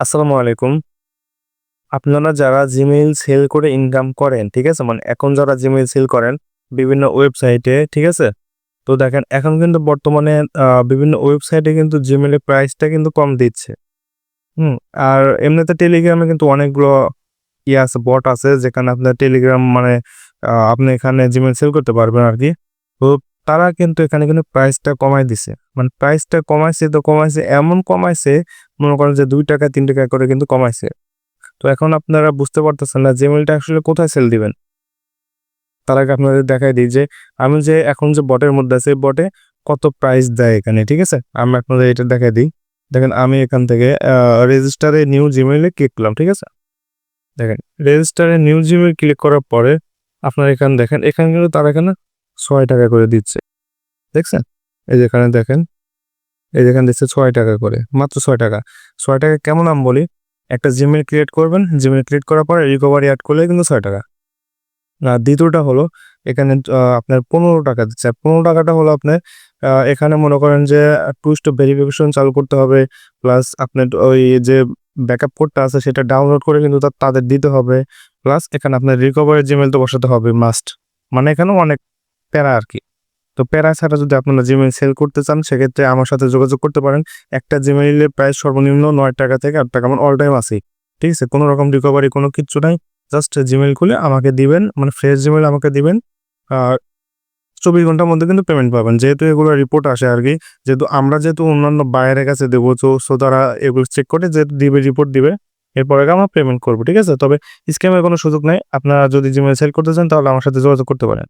আসসালামু আলাইকুম। আপনারা যারা জিমেইল সেল করে ইনকাম করেন, ঠিক আছে? মানে এখন যারা জিমেইল সেল করেন, বিভিন্ন ওয়েবসাইটে ঠিক আছে? তো দেখেন, এখন কিন্তু বর্তমানে বিভিন্ন ওয়েবসাইটে কিন্তু জিমেইলের প্রাইসটা কিন্তু কম দিচ্ছে। হুম, আর এমনিতে টেলিগ্রামে কিন্তু অনেকগুলো ইয়ে আছে বট আছে, যেখানে আপনার টেলিগ্রাম মানে আপনি এখানে জিমেইল সেল করতে পারবেন আর কি তো তারা কিন্তু এখানে কিন্তু প্রাইসটা কমাই দিছে। মানে প্রাইসটা কমাইছে তো কমাইছে, এমন কমাইছে, মনে করেন যে দুই টাকা, তিন টাকা করে কিন্তু কমাইছে। তো এখন আপনারা বুঝতে পারতেছেন না জিমেলটা আসলে কোথায় সেল দিবেন। তার আগে আপনাদের দেখাই দিই যে, আমি যে এখন যে বটের মধ্যে আছে বটে কত প্রাইস দেয় এখানে, ঠিক আছে? আমি আপনাদের এটা দেখাই দিই। দেখেন, আমি এখান থেকে রেজিস্টারে নিউ জিমেইলে ক্লিক করলাম, ঠিক আছে? দেখেন রেজিস্টারে নিউ জিমেইল ক্লিক করার পরে আপনার এখানে দেখেন, এখানে কিন্তু তারা এখানে ছয় টাকা করে দিচ্ছে। দেখছেন? এই যেখানে দেখেন, এই যেখানে দিচ্ছে ছয় টাকা করে, মাত্র ছয় টাকা। ছয় টাকা কেমন আমি বলি? একটা জিমেল ক্রিয়েট করবেন জিমেল ক্রিয়েট করার পরে রিকভারি অ্যাড করলে কিন্তু ছয় টাকা। আর দ্বিতীয়টা হলো, এখানে আপনার পনেরো টাকা দিচ্ছে। পনেরো টাকাটা হলো আপনার এখানে মনে করেন যে টু স্টেপ ভেরিফিকেশন চালু করতে হবে প্লাস আপনার ওই যে ব্যাকআপ কোডটা আছে সেটা ডাউনলোড করে কিন্তু তাদের দিতে হবে। প্লাস এখানে আপনার রিকভারি জিমেল তো বসাতে হবে মাস্ট মানে এখানে অনেক প্যারা আর কি তো প্যারা ছাড়া যদি আপনারা জিমেল সেল করতে চান, সেক্ষেত্রে আমার সাথে যোগাযোগ করতে পারেন। একটা জিমেইলের প্রাইস সর্বনিম্ন নয় টাকা থেকে আট টাকা আমার অল টাইম আছে ঠিক আছে? কোনো রকম রিকভারি কোনো কিচ্ছু নাই। জাস্ট জিমেইল খুলে আমাকে দিবেন মানে ফ্রেশ জিমেইল আমাকে দিবেন। আর চব্বিশ ঘণ্টার মধ্যে কিন্তু পেমেন্ট পাবেন। যেহেতু এগুলো রিপোর্ট আসে আর কি যেহেতু আমরা যেহেতু অন্যান্য বাইরের কাছে দেবো, তো সো তারা এগুলো চেক করে যেহেতু দিবে রিপোর্ট দিবে, এরপরে আমরা পেমেন্ট করব। ঠিক আছে? তবে স্ক্যামের কোনো সুযোগ নেই। আপনারা যদি জিমেইল সেল করতে চান, তাহলে আমার সাথে যোগাযোগ করতে পারেন।